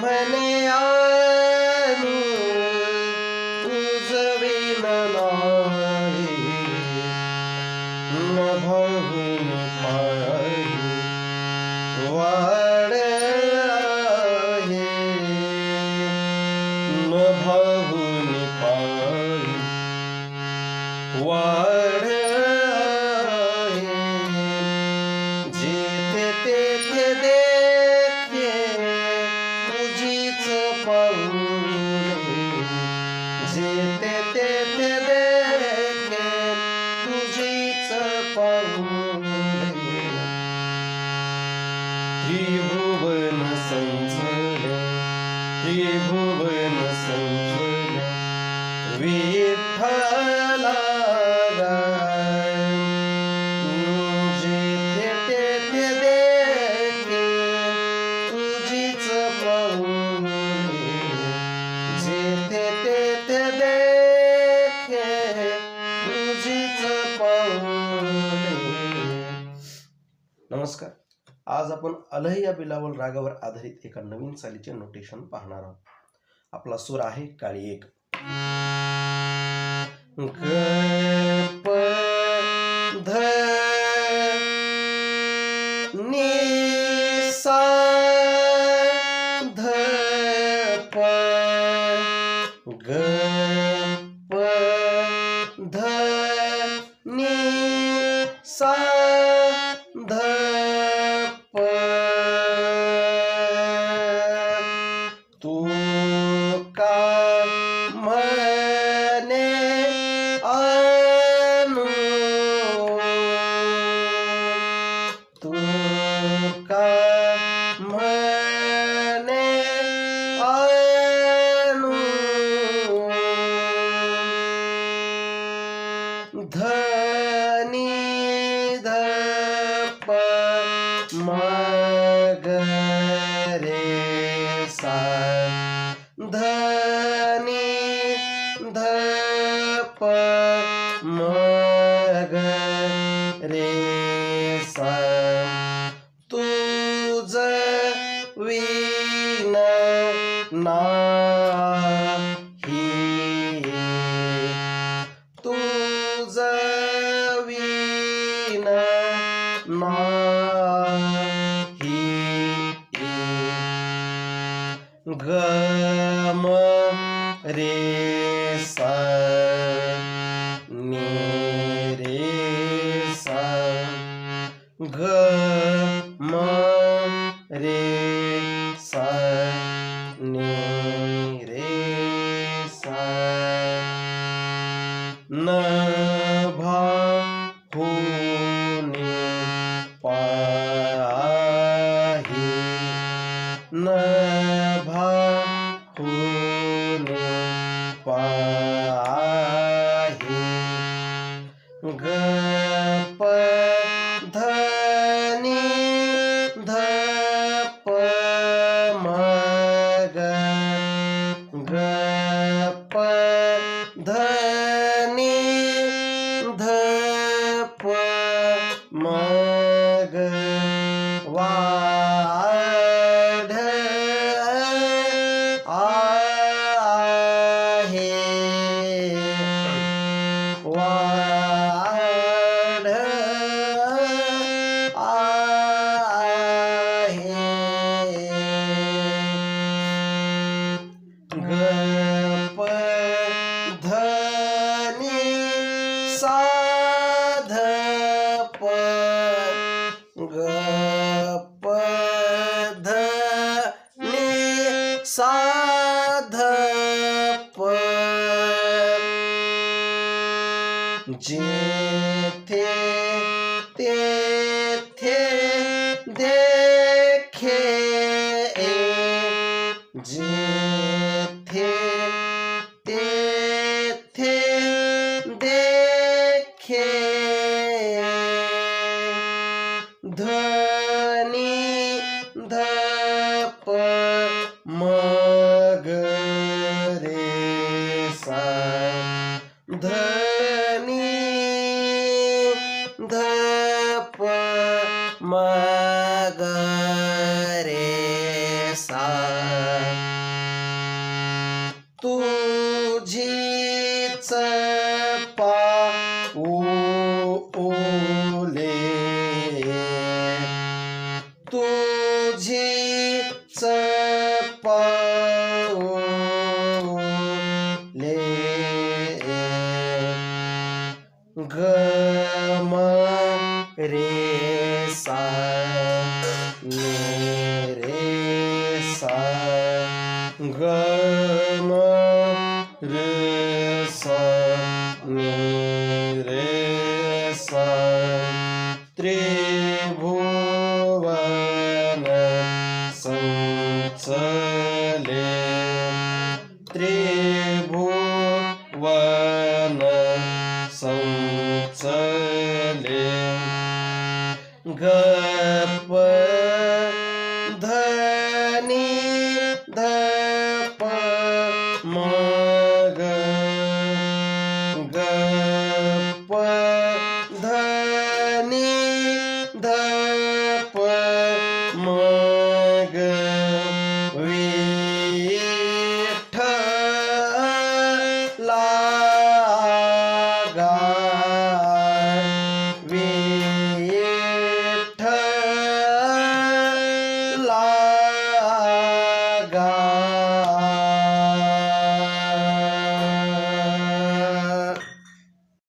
ಕಮಲೇ आपण अलह या बिलावल रागावर आधारित एका नवीन चालीचे नोटेशन पाहणार आहोत. आपला सूर आहे काळी एक. ग प ध नी सा सा धनी धप मग रे सा तुझ विन नाही. तुझ विन ना г, ре, са, ми, ре, са, г, ре, са, ми, ре, са, на, じてて गे ने रे सा गे रे रे सा त्रिभुवन संसले त्रि